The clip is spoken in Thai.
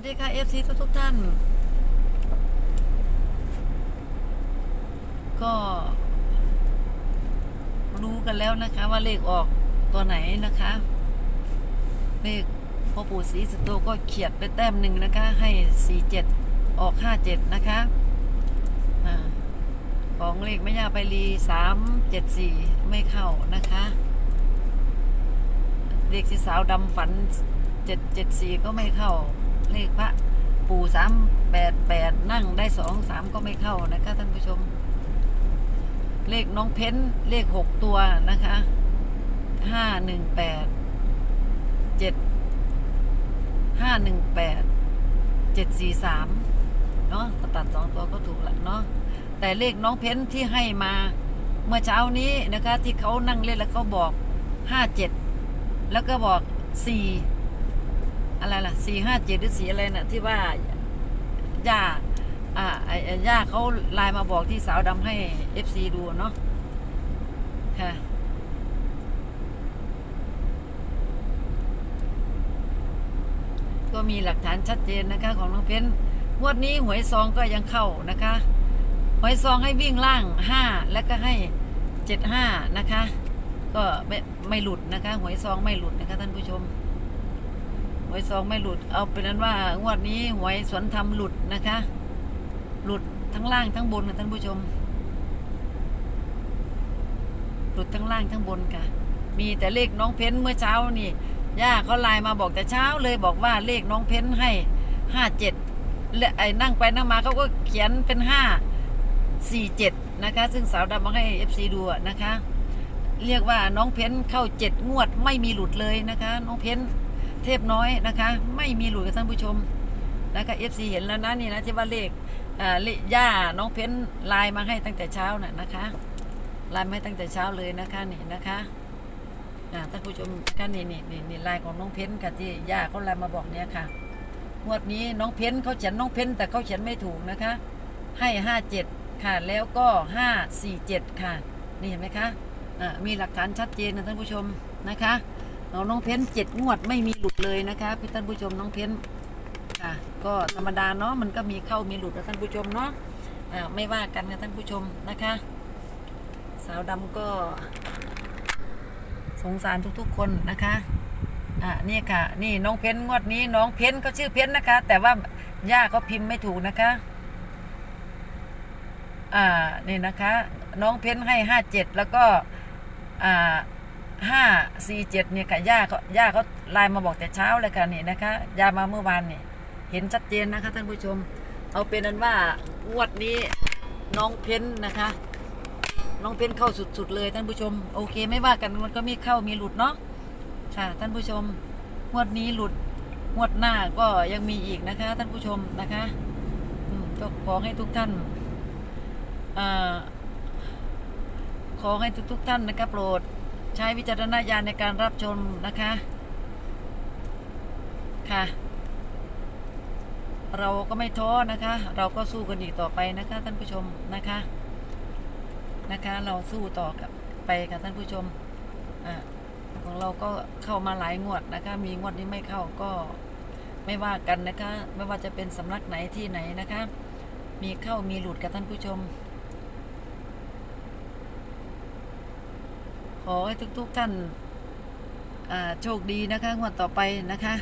วัสดีค่ะ FC ทุกทุกท่าน ก็รู้กันแล้วนะคะ ว่าเลขออกตัวไหนนะคะ เลขพ่อปู่ศรีสุโตก็เขียดไปแต้มหนึ่งนะคะ ให้สี่เจ็ดออกห้าเจ็ดนะคะของเลขไม่ยาไปรีสามเจ็ดสี่ไม่เข้านะคะเลขสีสาวดำฝันเจ็ดเจ็ดสี่ก็ไม่เข้า ปู่สามแปดแปดนั่งได้สองสามก็ไม่เข้านะคะท่านผู้ชม เลขน้องเพ้นเลขหกตัวนะคะห้าหนึ่งแปดเจ็ดห้าหนึ่งแปดเจ็ดสี่สามเนาะตัดสองตัวก็ถูกละเนาะแต่เลขน้องเพ้นที่ให้มาเมื่อเช้านี้นะคะ ที่เขานั่งเล่นแล้วเขาบอกห้าเจ็ดแล้วก็บอกสี่ อะไรล่ะสี่ห้าเจ็ดหรือสี่อะไรน่ะ ที่ว่าย่าอ่าไอ้ย่าเขาไลน์มาบอกที่สาวดำให้เอฟซีดูเนาะค่ะก็มีหลักฐานชัดเจนนะคะ ของน้องเพ้นงวดนี้หวยซองก็ยังเข้านะคะหวยซองให้วิ่งล่างห้าแล้วก็ให้เจ็ดห้านะคะ ก็ไม่ไม่หลุดนะคะหวยซองไม่หลุดนะคะท่านผู้ชม หวยซองไม่หลุด เอาเป็นนั้นว่างวดนี้หวยสวนธรรมหลุดนะคะ หลุดทั้งล่างทั้งบนค่ะท่านผู้ชม หลุดทั้งล่างทั้งบนค่ะ มีแต่เลขน้องเพ้นเมื่อเช้านี่ย่าเขาไลน์มาบอกแต่เช้าเลยบอกว่าเลขน้องเพ้นให้ห้าเจ็ดและไอ้นั่งไปนั่งมาเขาก็เขียนเป็นห้าสี่เจ็ดนะคะ ซึ่งสาวดำมาให้เอฟซีดูนะคะ เรียกว่าน้องเพ้นเข้าเจ็ดงวดไม่มีหลุดเลยนะคะ น้องเพ้น เทพน้อยนะคะ ไม่มีหลุดกับท่านผู้ชมนะคะเอฟซีเห็นแล้วนะนี่นะที่ว่าเลขอ่าเลขย่าน้องเพ้นไลน์มาให้ตั้งแต่เช้าน่ะนะคะไลน์มาให้ตั้งแต่เช้าเลยนะคะนี่นะคะอ่าท่านผู้ชมก็นี่นี่นี่นี่ไลน์ของน้องเพ้นกับที่ย่าเขาไลน์มาบอกเนี่ยค่ะงวดนี้น้องเพ้นเขาเขียนน้องเพ้นแต่เขาเขียนไม่ถูกนะคะ ให้ห้าเจ็ดค่ะแล้วก็ห้าสี่เจ็ดค่ะ นี่เห็นไหมคะอะมีหลักฐานชัดเจนนะท่านผู้ชมนะคะ เอาน้องเพ้นเจ็ดงวดไม่มีหลุดเลยนะคะพี่ท่านผู้ชมน้องเพ้นค่ะ ก็ธรรมดาเนาะมันก็มีเข้ามีหลุดนะท่านผู้ชมเนาะอ่าไม่ว่ากันนะท่านผู้ชมนะคะ สาวดำก็ สงสารทุกๆ คนนะคะอ่านี่ค่ะ นี่น้องเพ้นงวดนี้ น้องเพ้นเขาชื่อเพ้นนะคะ แต่ว่าย่าเขาพิมพ์ไม่ถูกนะคะอ่านี่นะคะ น้องเพ้นให้ห้าเจ็ดแล้วก็อ่า ห้าสี่เจ็ดเนี่ยค่ะย่าเขาย่าเขาไลน์มาบอกแต่เช้าเลยค่ะนี่นะคะย่ามาเมื่อวานนี่เห็นชัดเจนนะคะท่านผู้ชม เอาเป็นนั้นว่างวดนี้น้องเพ้นนะคะ น้องเพ้นเข้าสุดๆเลยท่านผู้ชม โอเคไม่ว่ากันมันก็มีเข้ามีหลุดเนาะค่ะท่านผู้ชมงวดนี้หลุดงวดหน้าก็ยังมีอีกนะคะ ท่านผู้ชมนะคะก็ขอให้ทุกท่านอาขอให้ทุกๆท่านนะคะโปรด ใช้วิจารณญาณในการรับชมนะคะ ค่ะ เราก็ไม่ท้อนะคะ เราก็สู้กันอีกต่อไปนะคะ ท่านผู้ชมนะคะ นะคะ เราสู้ต่อกับไปค่ะท่านผู้ชมอ่าของเราก็เข้ามาหลายงวดนะคะ มีงวดนี้ไม่เข้าก็ไม่ว่ากันนะคะ ไม่ว่าจะเป็นสำนักไหนที่ไหนนะคะ มีเข้ามีหลุดกับท่านผู้ชม ขอให้ทุกๆท่านโชคดีนะคะงวดต่อไปนะคะ